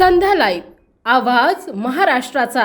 संध्या live. आवाज महाराष्ट्राचा.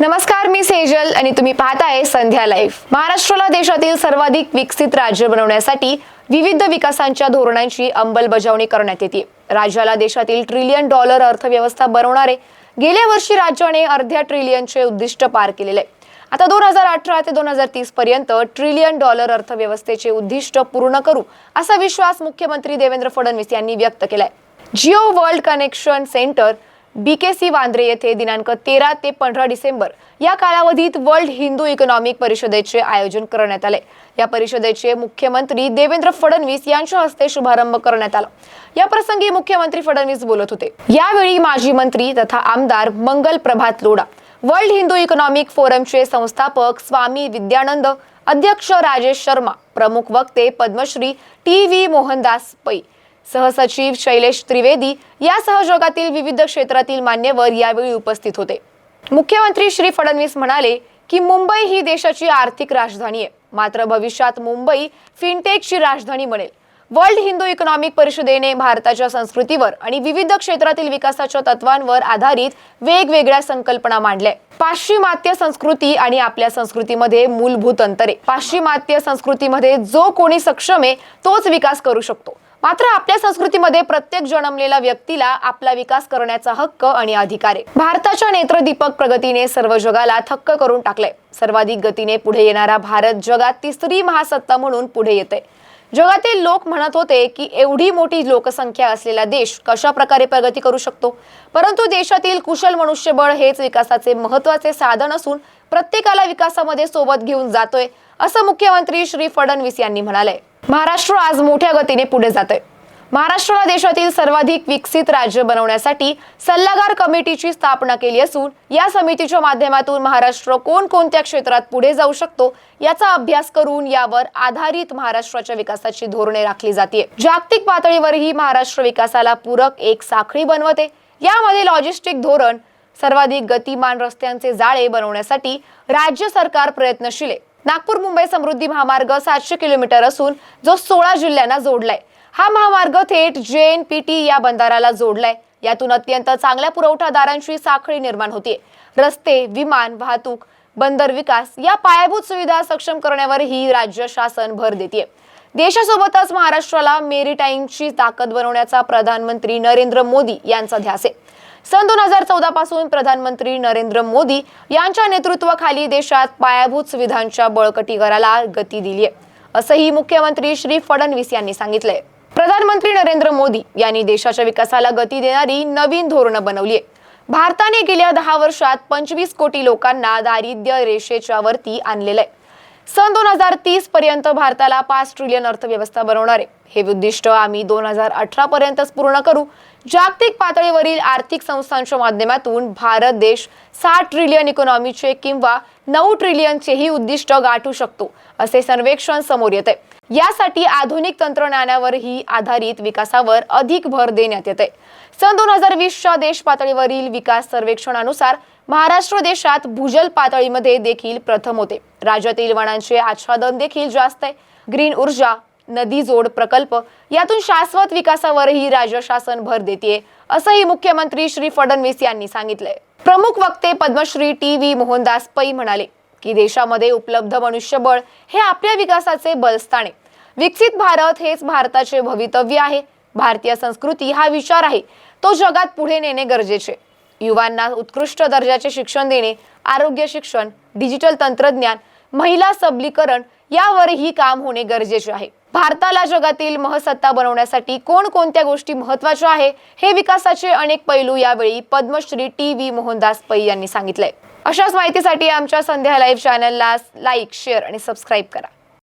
नमस्कार मी सेजल आणि तुम्ही पाहताय संध्या लाईव्ह. महाराष्ट्राला देशातील सर्वाधिक विकसित राज्य बनवण्यासाठी विविध विकासांच्या धोरणांची अंमलबजावणी करण्यात येते. राज्याला देशातील ट्रिलियन डॉलर अर्थव्यवस्था बनवणारे गेल्या वर्षी राज्याने अर्ध्या ट्रिलियनचे उद्दिष्ट पार केलेले. आहे. आता दोन हजार अठरा ते दोन हजार तीस पर्यंत ट्रिलियन डॉलर अर्थव्यवस्थेचे उद्दिष्ट पूर्ण करू असा विश्वास मुख्यमंत्री देवेंद्र फडणवीस यांनी व्यक्त केलाय. Jio world connection centre B K C Vandre येथे दिनांक तेरा ते पंधरा डिसेंबर या कालावधीत वर्ल्ड हिंदू इकॉनॉमिक परिषदेचे आयोजन करण्यात आले. या परिषदेचे मुख्यमंत्री देवेंद्र फडणवीस यांच्या हस्ते शुभारंभ करण्यात आला. या प्रसंगी मुख्यमंत्री फडणवीस बोलत होते. यावेळी माजी मंत्री तथा आमदार मंगल प्रभात लोढा वर्ल्ड हिंदू इकॉनॉमिक फोरमचे संस्थापक स्वामी विद्यानंद अध्यक्ष राजेश शर्मा प्रमुख वक्ते पद्मश्री टी व्ही मोहनदास पै सहसचिव शैलेश त्रिवेदी यासह जगातील विविध क्षेत्रातील मान्यवर यावेळी उपस्थित होते. मुख्यमंत्री श्री फडणवीस म्हणाले की मुंबई ही देशाची आर्थिक राजधानी आहे. मात्र भविष्यात मुंबई फिनटेकची राजधानी बनेल. वर्ल्ड हिंदू इकॉनॉमिक परिषदेने भारताच्या संस्कृतीवर आणि विविध क्षेत्रातील विकासाच्या तत्वांवर आधारित वेगवेगळ्या संकल्पना मांडल्या. पाश्चिमात्य संस्कृती आणि आपल्या संस्कृतीमध्ये मूलभूत अंतरे. पाश्चिमात्य संस्कृतीमध्ये जो कोणी सक्षम आहे तोच विकास करू शकतो. मात्र आपल्या संस्कृतीमध्ये प्रत्येक जन्मलेला व्यक्तीला आपला विकास करण्याचा हक्क आणि अधिकार आहे. भारताच्या नेत्रदीपक प्रगतीने सर्व जगाला थक्क करून टाकलंय. सर्वाधिक गतीने पुढे येणारा भारत जगात तिसरी महासत्ता म्हणून पुढे येते जगातील लोक म्हणत होते की एवढी मोठी लोकसंख्या असलेला देश कशा प्रकारे प्रगती करू शकतो? परंतु देशातील कुशल मनुष्यबळ हेच विकासाचे महत्त्वाचे साधन असून प्रत्येकाला विकासामध्ये सोबत घेऊन जातोय असं मुख्यमंत्री श्री फडणवीस यांनी म्हणाले महाराष्ट्र आज मोठ्या गतीने पुढे जात आहे महाराष्ट्राला देशातील सर्वाधिक विकसित राज्य बनवण्यासाठी सल्लागार कमिटीची स्थापना केली असून या समितीच्या माध्यमातून महाराष्ट्र कोणकोणत्या क्षेत्रात पुढे जाऊ शकतो याचा अभ्यास करून यावर आधारित महाराष्ट्राच्या विकासाची धोरणे राखली जाते जागतिक पातळीवरही महाराष्ट्र विकासाला पूरक एक साखळी बनवते. यामध्ये लॉजिस्टिक धोरण सर्वाधिक गतिमान रस्त्यांचे जाळे बनवण्यासाठी राज्य सरकार प्रयत्नशील आहे. नागपूर मुंबई समृद्धी महामार्ग सातशे किलोमीटर असून जो सोळा जिल्ह्यांना जोडलाय. हा महामार्ग थेट जेएन पी टी या बंदाराला जोडलाय. यातून अत्यंत चांगल्या पुरवठादारांची साखळी निर्माण होतीये. रस्ते विमान वाहतूक बंदर विकास या पायाभूत सुविधा सक्षम करण्यावरही राज्य शासन भर देते देशासोबतच महाराष्ट्राला मेरीटाईमची ताकद बनवण्याचा प्रधानमंत्री नरेंद्र मोदी यांचा ध्यास आहे. सन दोन हजार चौदा पासून प्रधानमंत्री नरेंद्र मोदी यांच्या नेतृत्वाखाली देशात पायाभूत सुविधांच्या बळकटीकराला गती दिली आहे असंही मुख्यमंत्री श्री फडणवीस यांनी सांगितलंय. प्रधानमंत्री नरेंद्र मोदी यांनी देशाच्या विकासाला गती देणारी नवीन धोरणं बनवली आहे भारताने गेल्या दहा वर्षात पंचवीस कोटी लोकांना दारिद्र्य रेषेच्या वरती आणलेलं आहे सन दोन हजार तीस पर्यंत भारताला पाच ट्रिलियन अर्थव्यवस्था बनवणारे हे उद्दिष्ट आम्ही दोन हजार अठरा पर्यंतच पूर्ण करू. जागतिक पातळीवरील आर्थिक संस्थांच्या माध्यमातून भारत देश साठ ट्रिलियन इकॉनॉमीचे किंवा नऊ ट्रिलियनचेही उद्दिष्ट गाठू शकतो असे सर्वेक्षण समोर येते यासाठी आधुनिक तंत्रज्ञानावरही आधारित विकासावर अधिक भर देण्यात येते सन दोन हजार वीसच्या देश पातळीवरील विकास सर्वेक्षणानुसार महाराष्ट्र देशात भूजल पातळीमध्ये देखील प्रथम होते. राज्यातील वनांचे आच्छादन देखील जास्त आहे. ग्रीन ऊर्जा नदी जोड प्रकल्प यातून शाश्वत विकासावरही राज्य शासन भर देते असंही मुख्यमंत्री श्री फडणवीस यांनी सांगितलंय. प्रमुख वक्ते पद्मश्री टी व्ही मोहनदास पै म्हणाले की देशामध्ये उपलब्ध मनुष्यबळ हे आपल्या विकासाचे बलस्थान आहे. विकसित भारत हेच भारताचे भवितव्य आहे. भारतीय संस्कृती हा विचार आहे. तो जगात पुढे नेणे गरजेचे युवांना उत्कृष्ट दर्जाचे शिक्षण देणे आरोग्य शिक्षण डिजिटल तंत्रज्ञान महिला सबलीकरण यावरही काम होणे गरजेचे आहे. भारताला जगातील महसत्ता बनवण्यासाठी कोणकोणत्या गोष्टी महत्त्वाच्या आहे हे विकासाचे अनेक पैलू यावेळी पद्मश्री टी व्ही मोहनदास पै यांनी सांगितलंय. अशाच माहितीसाठी आमच्या संध्या लाईव्ह चॅनलला लाईक शेअर आणि सबस्क्राईब करा.